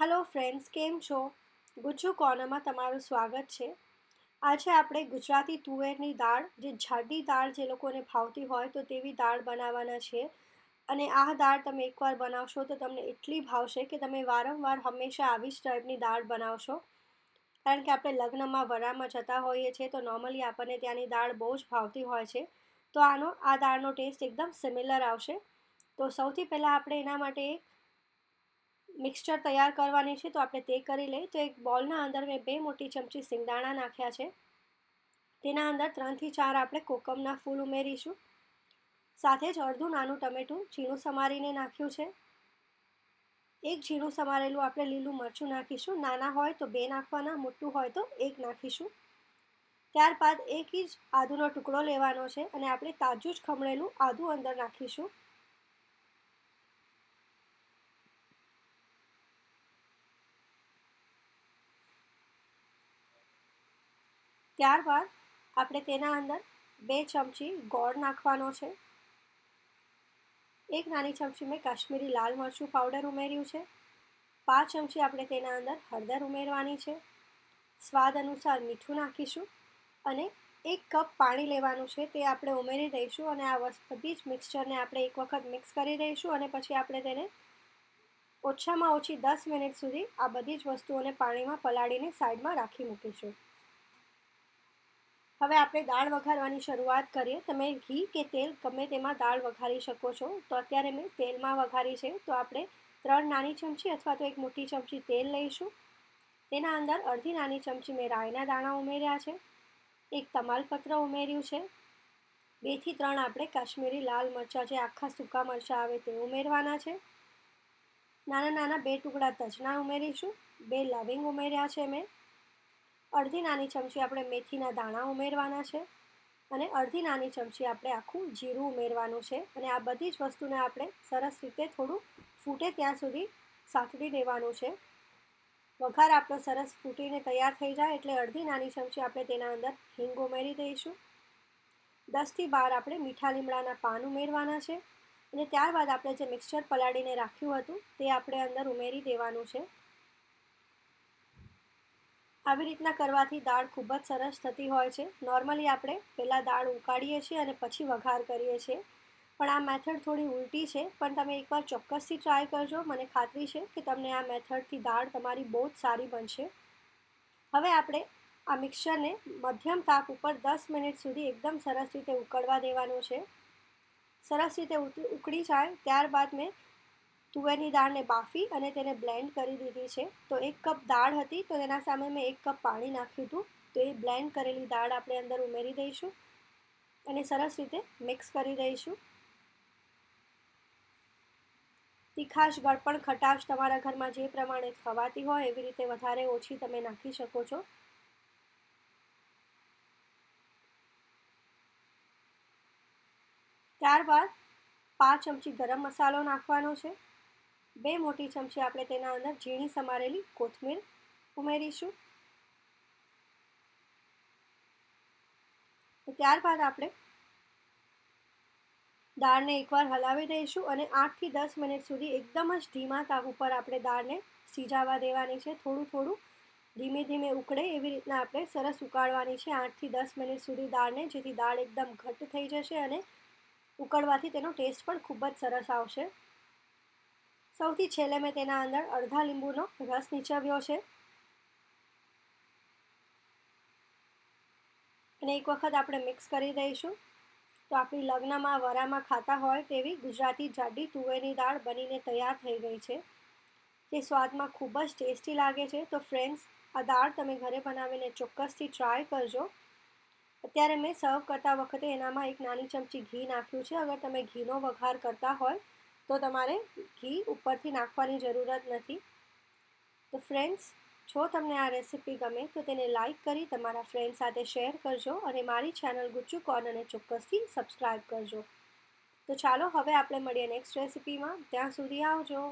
Hello friends કેમ છો? ગુજ્જુ કોર્નરમાં તમારું સ્વાગત છે. આજે આપણે ગુજરાતી તુવેરની દાળ, જે જાડી દાળ જે લોકોને ભાવતી હોય તો તેવી દાળ બનાવવાના છે. અને આ દાળ તમે એકવાર બનાવશો તો તમને એટલી ભાવશે કે તમે વારંવાર હંમેશા આવી જ ટાઈપની દાળ બનાવશો. કારણ કે આપણે લગ્નમાં વરામાં જતા હોઈએ છીએ તો નોર્મલી આપણને ત્યાંની દાળ બહુ જ ભાવતી હોય છે. તો આનો, આ દાળનો ટેસ્ટ એકદમ સિમિલર આવશે. તો સૌથી પહેલાં આપણે એના માટે મિક્સચર તૈયાર કરવાની છે, તો આપણે તે કરી લઈએ. તો એક બોલના અંદર મેં બે મોટી ચમચી સિંગદાણા નાખ્યા છે. તેના અંદર ત્રણથી ચાર આપણે કોકમના ફૂલ ઉમેરીશું. સાથે જ અડધું નાનું ટમેટું ઝીણું સમારીને નાખ્યું છે. એક ઝીણું સમારેલું આપણે લીલું મરચું નાખીશું. નાના હોય તો બે નાખવાના, મોટું હોય તો એક નાખીશું. ત્યારબાદ એક ઇંચ આદુનો ટુકડો લેવાનો છે અને આપણે તાજું જ ખમણેલું આદું અંદર નાખીશું. ત્યારબાદ આપણે તેના અંદર બે ચમચી ગોળ નાખવાનો છે. એક નાની ચમચી મેં કાશ્મીરી લાલ મરચું પાવડર ઉમેર્યું છે. પાંચ ચમચી આપણે તેના અંદર હળદર ઉમેરવાની છે. સ્વાદ અનુસાર મીઠું નાખીશું અને એક કપ પાણી લેવાનું છે તે આપણે ઉમેરી દઈશું અને આ બધી જ મિક્સચરને આપણે એક વખત મિક્સ કરી દઈશું અને પછી આપણે તેને ઓછામાં ઓછી દસ મિનિટ સુધી આ બધી જ વસ્તુઓને પાણીમાં પલાળીને સાઈડમાં રાખી મૂકીશું. હવે આપણે દાળ વઘારવાની શરૂઆત કરીએ. તમે ઘી કે તેલ ગમે તેમાં દાળ વઘારી શકો છો. તો અત્યારે મેં તેલમાં વઘારી છે. તો આપણે ત્રણ નાની ચમચી અથવા તો એક મોટી ચમચી તેલ લઈશું. તેના અંદર અડધી નાની ચમચી મેં રાયના દાણા ઉમેર્યા છે. એક તમાલપત્ર ઉમેર્યું છે. બેથી ત્રણ આપણે કાશ્મીરી લાલ મરચાં જે આખા સૂકા મરચાં આવે તે ઉમેરવાના છે. નાના નાના બે ટુકડા તજના ઉમેરીશું. બે લવિંગ ઉમેર્યા છે મેં. અડધી નાની ચમચી આપણે મેથીના દાણા ઉમેરવાના છે અને અડધી નાની ચમચી આપણે આખું જીરું ઉમેરવાનું છે અને આ બધી જ વસ્તુને આપણે સરસ રીતે થોડું ફૂટે ત્યાં સુધી સાતડી દેવાનું છે. વઘાર આપણો સરસ ફૂટીને તૈયાર થઈ જાય એટલે અડધી નાની ચમચી આપણે તેના અંદર હિંગ ઉમેરી દઈશું. દસથી બાર આપણે મીઠા લીમડાના પાન ઉમેરવાના છે અને ત્યારબાદ આપણે જે મિક્સચર પલાળીને રાખ્યું હતું તે આપણે અંદર ઉમેરી દેવાનું છે. આવી રીતના કરવાથી દાળ ખૂબ જ સરસ થતી હોય છે. નોર્મલી આપણે પહેલાં દાળ ઉકાળીએ છીએ અને પછી વઘાર કરીએ છીએ. પણ આ મેથડ થોડી ઉલટી છે. પણ તમે એકવાર ચોક્કસથી ટ્રાય કરજો. મને ખાતરી છે કે તમને આ મેથડથી દાળ તમારી બહુ જ સારી બનશે. હવે આપણે આ મિક્સરને મધ્યમ તાપ ઉપર દસ મિનિટ સુધી એકદમ સરસ રીતે ઉકળવા દેવાનું છે. સરસ રીતે ઉકળી જાય. ત્યારબાદ મેં તુવેરની દાળને બાફી અને તેને બ્લેન્ડ કરી દીધી છે. તો એક કપ દાળ હતી, તો તેના સામે મેં એક કપ પાણી નાખ્યું હતું. તો એ બ્લેન્ડ કરેલી દાળ આપણે અંદર ઉમેરી દઈશું અને સરસ રીતે મિક્સ કરી દઈશું. તીખાશ, ગળપણ, ખટાશ તમારા ઘરમાં જે પ્રમાણે ખવાતી હોય એવી રીતે વધારે ઓછી તમે નાખી શકો છો. ત્યારબાદ પાંચ ચમચી ગરમ મસાલો નાખવાનો છે. બે મોટી ચમચી આપણે તેના અંદર ઝીણી સમારેલી કોથમીર ઉમેરીશું. ત્યારબાદ આપણે દાળને એકવાર હલાવી દઈશું અને આઠથી દસ મિનિટ સુધી એકદમ જ ધીમા તાપ ઉપર આપણે દાળને સીજાવા દેવાની છે. થોડું થોડું ધીમે ધીમે ઉકળે એવી રીતના આપણે સરસ ઉકાળવાની છે. આઠથી દસ મિનિટ સુધી દાળને, જેથી દાળ એકદમ ઘટ્ટ થઈ જશે અને ઉકળવાથી તેનો ટેસ્ટ પણ ખૂબ જ સરસ આવશે. સૌથી છેલ્લે મેં તેના અંદર અડધા લીંબુનો રસ નીચવ્યો છે. અને એક વખત આપણે મિક્સ કરી દઈશું. તો આપણી લગ્નમાં વરામાં ખાતા હોય તેવી ગુજરાતી જાડી તુવેરની દાળ બનીને તૈયાર થઈ ગઈ છે. તે સ્વાદમાં ખૂબ જ ટેસ્ટી લાગે છે. તો ફ્રેન્ડ્સ, આ દાળ તમે ઘરે બનાવીને ચોક્કસથી ટ્રાય કરજો. અત્યારે મેં સર્વ કરતા વખતે એનામાં એક નાની ચમચી ઘી નાખ્યું છે. અગર તમે ઘીનો વઘાર કરતા હોય તો તમારે ઘી ઉપરથી નાખવાની જરૂરત નથી. તો ફ્રેન્ડ્સ જો તમને આ રેસીપી ગમે, તો તેને લાઇક કરી તમારા ફ્રેન્ડ સાથે શેર કરજો અને મારી ચેનલ ગુચ્ચુ કોર્નરને ચોક્કસથી સબસ્ક્રાઈબ કરજો. તો ચાલો, હવે આપણે મળીએ નેક્સ્ટ રેસીપીમાં ત્યાં સુધી આવજો.